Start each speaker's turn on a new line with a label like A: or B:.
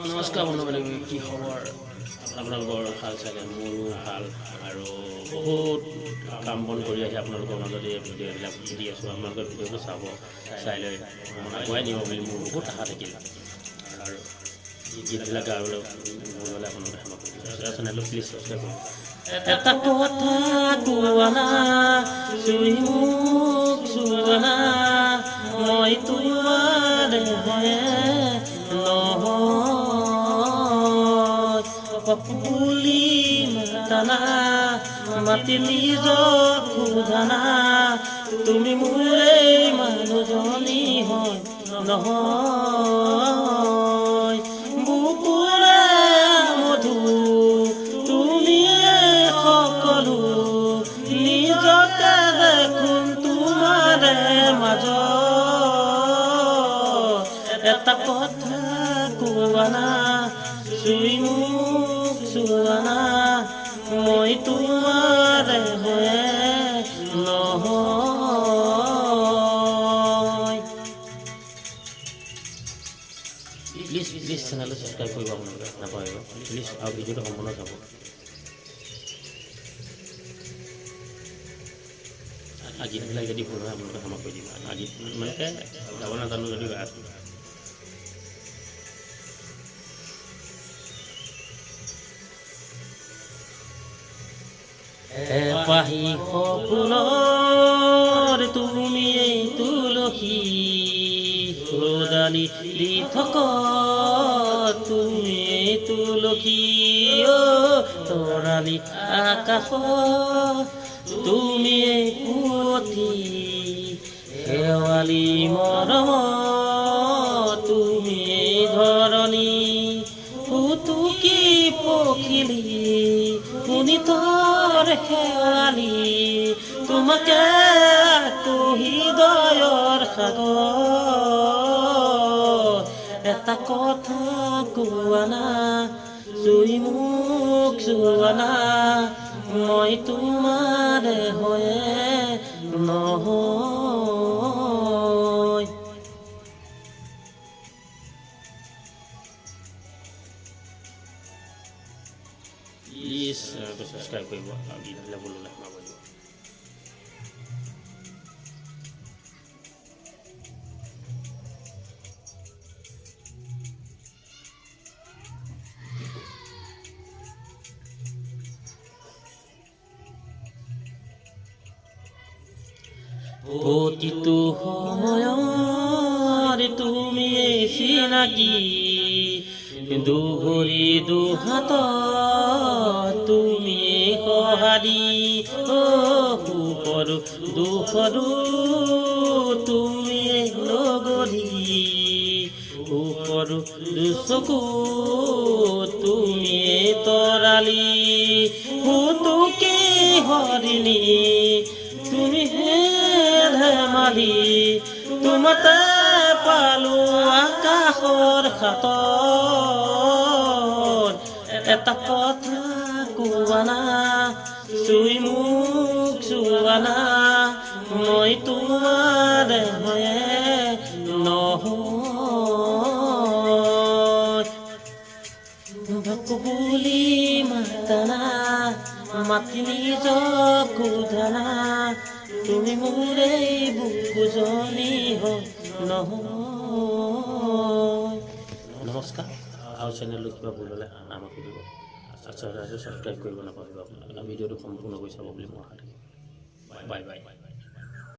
A: নমস্কাৰ বন্ধু বান্ধৱী কি খবৰ আপোনালোকৰ ভালো চাগে মোৰো ভালো আৰু বহুত কাম বন কৰি আহি আপোনালোকৰ মাজত এই ভিডিঅ'বিলাক দি আছোঁ, আপোনালোকৰ ভিডিঅ'টো চাব, চাই লৈ মন আগুৱাই দিব বুলি মোৰ বহুত আশা থাকিল। আৰু গীতবিলাক গাবলৈ মোৰ হ'লে আপোনালোকে ক্ষমা কৰিব চেনেলটো প্লিজ ছাবস্ক্ৰাইব কৰিব এটা কথা পপুলি মাতানা, মাতি নিজৰ সোধানা তুমি মোৰে মানুহজনী হয়, নহয়। বুকুৰে মধু তুমিয়ে সকলো। নিজকে দেখোন তোমাৰে মাজত। এটা কথা কোৱানা চুই প্লিজ চেনেলটো ছাবস্ক্ৰাইব কৰিব আপোনালোকে নাপাহৰিব প্লিজ আৰু ভিডিঅ'টো সম্পূৰ্ণ চাব আৰু গীতবিলাক যদি ভুল হয় আপোনালোকে ক্ষমা কৰি দিব গীত মানে গাব নাজানো যদি পাহি সপোনৰ তুমি তুলসী সদালি দি থক তুমি অ' তৰালি আকাশ, তুমি পুৱতি শেৱালি মৰম তুমি ধৰণী ফুটুকি পখিলি শুনি তোৰ শেৱালি তোমাকে আকৌ হৃদয়ৰ সাগৰ এটা কথা কোৱানা চুই মোক চোৱানা মই তোমাৰ হয়ে বোললৈ প্ৰতিটো সময়ত তুমি চিনাকি দুভৰি দুহাত তুমি সহাৰি সুপৰু দুখৰু তুমি লগৰী ওপৰু দুচকু তুমি তৰালি ফুটুকি হৰিণী তুমি হে ধেমালি তোমাতে পালো আকাশৰ খাতত এটা কথা কোৱানা চুই মোক চোৱানা মই তোমাৰ হয়ে ভকুবুলি মাতানা মাতি নিজক সোধানা তুমি মোৰে বুকুজনী হ নহয় নমস্কাৰ আৰু চেনেলটো কিবা ভুল হ'লে আমাক সুধিব। আচ্ছা ছাবস্ক্ৰাইব কৰিব নাপাহৰিব আপোনালোকে। ভিডিঅ'টো সম্পূৰ্ণ কৰি চাব বুলি মই আশা থাকিম বাই বাই